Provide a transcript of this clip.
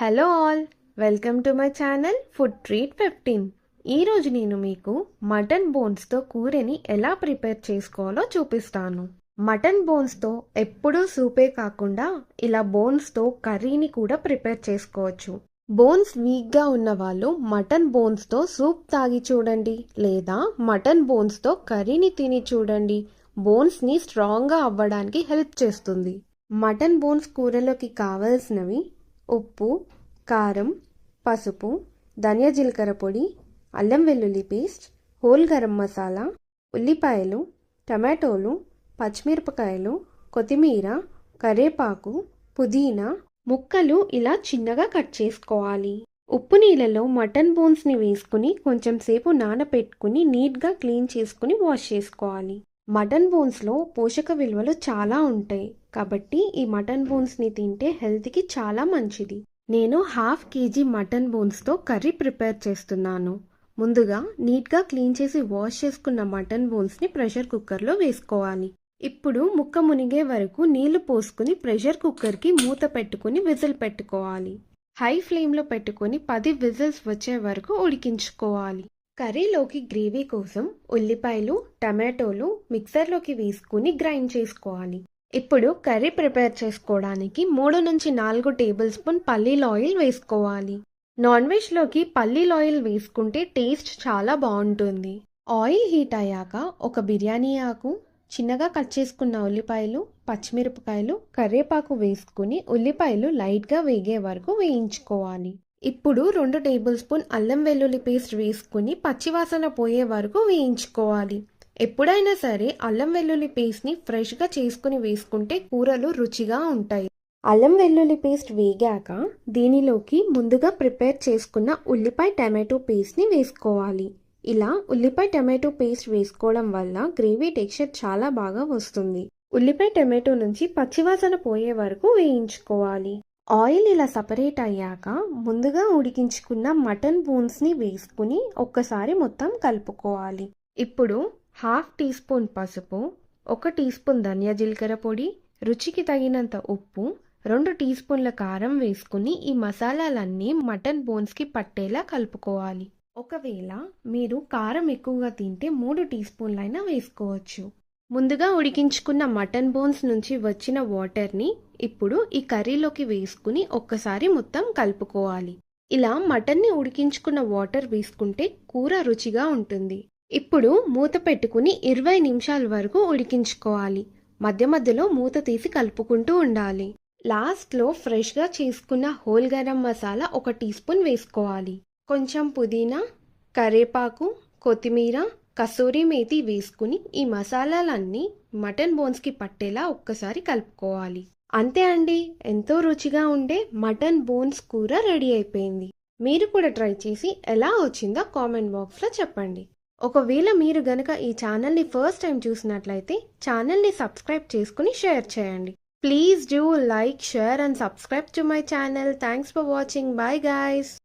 Hello all welcome to my channel food treat fifteen ఈరోజు నేను మీకు మటన్ బోన్స్తో కూరని ఎలా ప్రిపేర్ చేసుకోవాలో చూపిస్తాను. మటన్ బోన్స్తో ఎప్పుడూ సూపే కాకుండా ఇలా బోన్స్తో కర్రీని కూడా ప్రిపేర్ చేసుకోవచ్చు. బోన్స్ వీక్గా ఉన్న వాళ్ళు మటన్ బోన్స్తో సూప్ తాగి చూడండి లేదా మటన్ బోన్స్తో కర్రీని తిని చూడండి. బోన్స్ని స్ట్రాంగ్గా అవ్వడానికి హెల్ప్ చేస్తుంది. మటన్ బోన్స్ కూరలోకి కావలసినవి ఉప్పు కారం పసుపు ధనియా జీలకర్ర పొడి అల్లం వెల్లుల్లి పేస్ట్ హోల్ గరం మసాలా ఉల్లిపాయలు టమాటోలు పచ్చిమిరపకాయలు కొత్తిమీర కరేపాకు పుదీనా ముక్కలు ఇలా చిన్నగా కట్ చేసుకోవాలి. ఉప్పు నీళ్ళలో మటన్ బోన్స్ని వేసుకుని కొంచెం సేపు నానబెట్టుకుని నీట్గా క్లీన్ చేసుకుని వాష్ చేసుకోవాలి. మటన్ బోన్స్లో పోషక విలువలు చాలా ఉంటాయి. కాబట్టి ఈ మటన్ బోన్స్ని తింటే హెల్త్కి చాలా మంచిది. నేను హాఫ్ కేజీ మటన్ బోన్స్తో కర్రీ ప్రిపేర్ చేస్తున్నాను. ముందుగా నీట్గా క్లీన్ చేసి వాష్ చేసుకున్న మటన్ బోన్స్ని ప్రెషర్ కుక్కర్లో వేసుకోవాలి. ఇప్పుడు ముక్క మునిగే వరకు నీళ్ళు పోసుకుని ప్రెషర్ కుక్కర్కి మూత పెట్టుకుని విజిల్ పెట్టుకోవాలి. హై ఫ్లేమ్లో పెట్టుకొని పది విజిల్స్ వచ్చే వరకు ఉడికించుకోవాలి. కర్రీలోకి గ్రేవీ కోసం ఉల్లిపాయలు టమాటోలు మిక్సర్లోకి వేసుకుని గ్రైండ్ చేసుకోవాలి. ఇప్పుడు కర్రీ ప్రిపేర్ చేసుకోవడానికి మూడు నుంచి నాలుగు టేబుల్ స్పూన్ పల్లీల ఆయిల్ వేసుకోవాలి. నాన్ వెజ్లోకి పల్లీల ఆయిల్ వేసుకుంటే టేస్ట్ చాలా బాగుంటుంది. ఆయిల్ హీట్ అయ్యాక ఒక బిర్యానీ ఆకు చిన్నగా కట్ చేసుకున్న ఉల్లిపాయలు పచ్చిమిరపకాయలు కరివేపాకు వేసుకుని ఉల్లిపాయలు లైట్గా వేగే వరకు వేయించుకోవాలి. ఇప్పుడు రెండు టేబుల్ స్పూన్ అల్లం వెల్లుల్లి పేస్ట్ వేసుకుని పచ్చివాసన పోయే వరకు వేయించుకోవాలి. ఎప్పుడైనా సరే అల్లం వెల్లుల్లి పేస్ట్ని ఫ్రెష్గా చేసుకుని వేసుకుంటే కూరలు రుచిగా ఉంటాయి. అల్లం వెల్లుల్లి పేస్ట్ వేగాక దీనిలోకి ముందుగా ప్రిపేర్ చేసుకున్న ఉల్లిపాయ టమాటో పేస్ట్ని వేసుకోవాలి. ఇలా ఉల్లిపాయ టమాటో పేస్ట్ వేసుకోవడం వల్ల గ్రేవీ టెక్స్చర్ చాలా బాగా వస్తుంది. ఉల్లిపాయ టమాటో నుంచి పచ్చివాసన పోయే వరకు వేయించుకోవాలి. ఆయిల్ ఇలా సపరేట్ అయ్యాక ముందుగా ఉడికించుకున్న మటన్ బోన్స్ని వేసుకుని ఒక్కసారి మొత్తం కలుపుకోవాలి. ఇప్పుడు హాఫ్ టీ స్పూన్ పసుపు ఒక టీ స్పూన్ ధనియా జీలకర్ర పొడి రుచికి తగినంత ఉప్పు రెండు టీ స్పూన్ల కారం వేసుకుని ఈ మసాలాలన్నీ మటన్ బోన్స్కి పట్టేలా కలుపుకోవాలి. ఒకవేళ మీరు కారం ఎక్కువగా తింటే మూడు టీ స్పూన్లైనా వేసుకోవచ్చు. ముందుగా ఉడికించుకున్న మటన్ బోన్స్ నుంచి వచ్చిన వాటర్ని ఇప్పుడు ఈ కర్రీలోకి వేసుకుని ఒక్కసారి మొత్తం కలుపుకోవాలి. ఇలా మటన్ని ఉడికించుకున్న వాటర్ వేసుకుంటే కూర రుచిగా ఉంటుంది. ఇప్పుడు మూత పెట్టుకుని ఇరవై నిమిషాల వరకు ఉడికించుకోవాలి. మధ్య మధ్యలో మూత తీసి కలుపుకుంటూ ఉండాలి. లాస్ట్లో ఫ్రెష్గా చేసుకున్న హోల్ గరం మసాలా ఒక టీ స్పూన్ వేసుకోవాలి. కొంచెం పుదీనా కరేపాకు కొత్తిమీర కసూరి మేతి వేసుకుని ఈ మసాలాలన్నీ మటన్ బోన్స్కి పట్టేలా ఒక్కసారి కలుపుకోవాలి. అంతే అండి. ఎంతో రుచిగా ఉండే మటన్ బోన్స్ కూర రెడీ అయిపోయింది. మీరు కూడా ట్రై చేసి ఎలా వచ్చిందో కామెంట్ బాక్స్లో చెప్పండి. ఒకవేళ మీరు గనక ఈ ఛానల్ని ఫస్ట్ టైం చూసినట్లయితే ఛానల్ని సబ్స్క్రైబ్ చేసుకుని షేర్ చేయండి. Please do like share and subscribe to my channel. Thanks for watching. Bye guys.